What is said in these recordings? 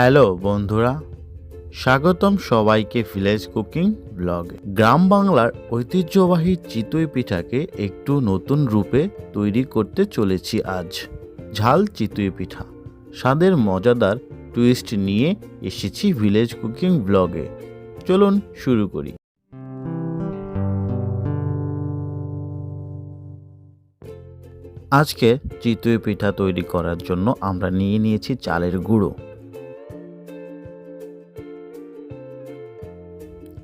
Hello বন্ধুরা, স্বাগতম সবাইকে ভিলেজ কুকিং ব্লগে গ্রাম বাংলার ঐতিহ্যবাহী চিতই পিঠাকে একটু নতুন রূপে তৈরি করতে চলেছি আজ। ঝাল চিতই পিঠা। স্বাদের মজাদার টুইস্ট নিয়ে এসেছি ভিলেজ কুকিং ব্লগে চলুন শুরু করি। আজকে চিতই পিঠা তৈরি করার জন্য আমরা নিয়ে নিয়েছি চালের গুঁড়ো।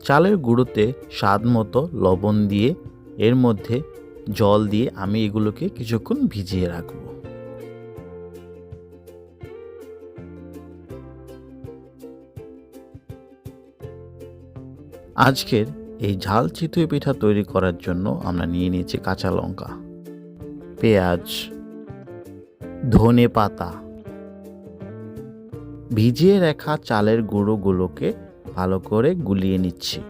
চালের গুঁড়োতে স্বাদ মতো লবণ দিয়ে, এর মধ্যে জল দিয়ে আমি এগুলোকে কিছুক্ষণ ভিজিয়ে রাখব। আজকের এই ঝাল চিতই পিঠা তৈরি করার জন্য আমরা নিয়ে নিয়েছি কাঁচা লঙ্কা, পেঁয়াজ, ধনে পাতা। ভিজিয়ে রাখা চালের গুঁড়োগুলোকে ভালো করে গুলিয়ে নিচ্ছি।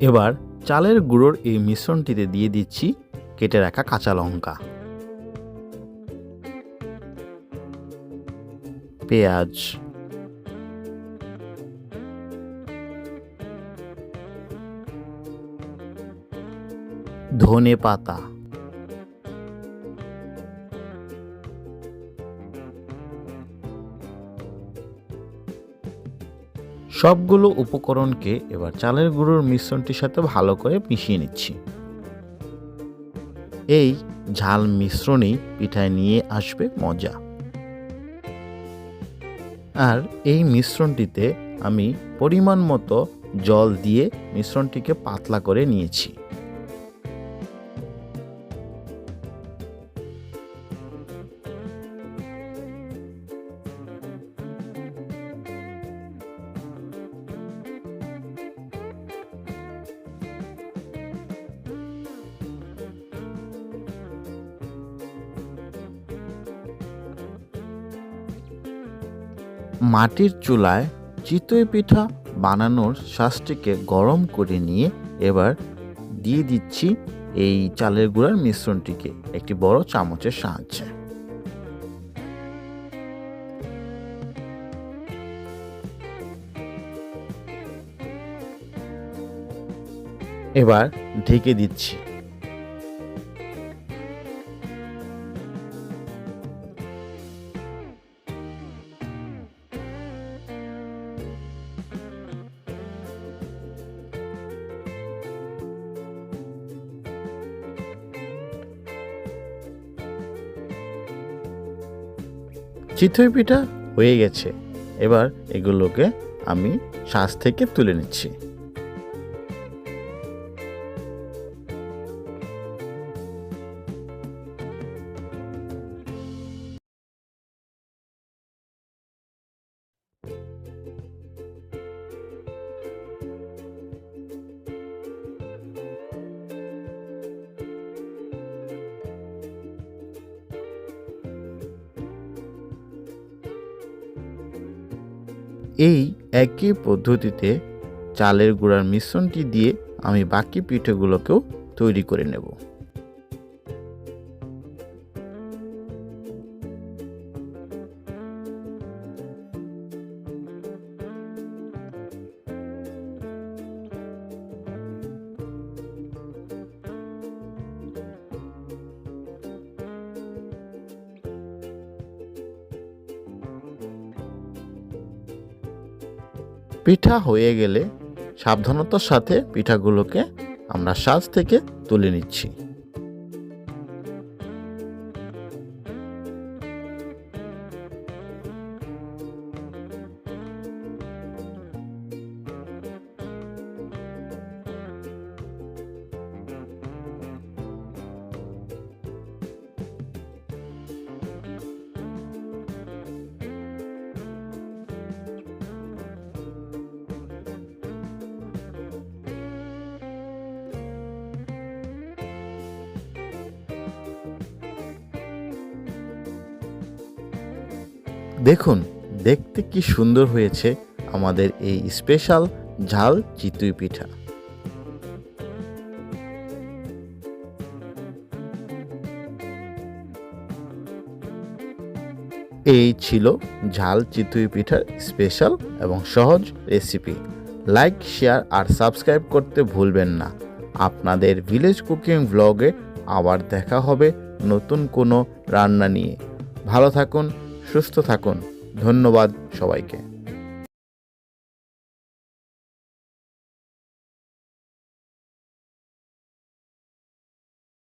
এবার চালের গুঁড়োর এই মিশ্রণটিতে দিয়ে দিচ্ছি কেটে রাখা কাঁচা লঙ্কা। পেঁয়াজ। ধনে পাতা। সবগুলো উপকরণকে এবার চালের গুঁড়োর মিশ্রণটির সাথে ভালো করে মিশিয়ে নিচ্ছি। এই ঝাল মিশ্রণই পিঠায় নিয়ে আসবে মজা। আর এই মিশ্রণটিতে আমি পরিমাণ মতো জল দিয়ে মিশ্রণটিকে পাতলা করে নিয়েছি। মাটির চুলায় চিতই পিঠা বানানোর শ্বাসটিকে গরম করে নিয়ে এবার দিয়ে দিচ্ছি এই চালের গুঁড়ার মিশ্রণটিকে, একটি বড় চামচের সাহায্যে। এবার ঢেকে দিচ্ছি চিতই পিঠা হয়ে গেছে। এবার এগুলোকে আমি শাঁস থেকে তুলে নিচ্ছি। এই একই পদ্ধতিতে চালের গুঁড়ার মিশ্রণটি দিয়ে আমি বাকি পিঠেগুলোকেও তৈরি করে নেব। পিঠা হয়ে গেলে সাবধানতার সাথে পিঠাগুলোকে আমরা সাজ থেকে তুলে নিচ্ছি। দেখুন, দেখতে কি সুন্দর হয়েছে আমাদের এই স্পেশাল ঝাল চিতই পিঠা। এই ছিল ঝাল চিতুই পিঠার স্পেশাল এবং সহজ রেসিপি। লাইক, শেয়ার আর সাবস্ক্রাইব করতে ভুলবেন না। আপনাদের ভিলেজ কুকিং ব্লগে আবার দেখা হবে নতুন কোনো রান্না নিয়ে। ভালো থাকুন সুস্থ থাকুন। ধন্যবাদ সবাইকে।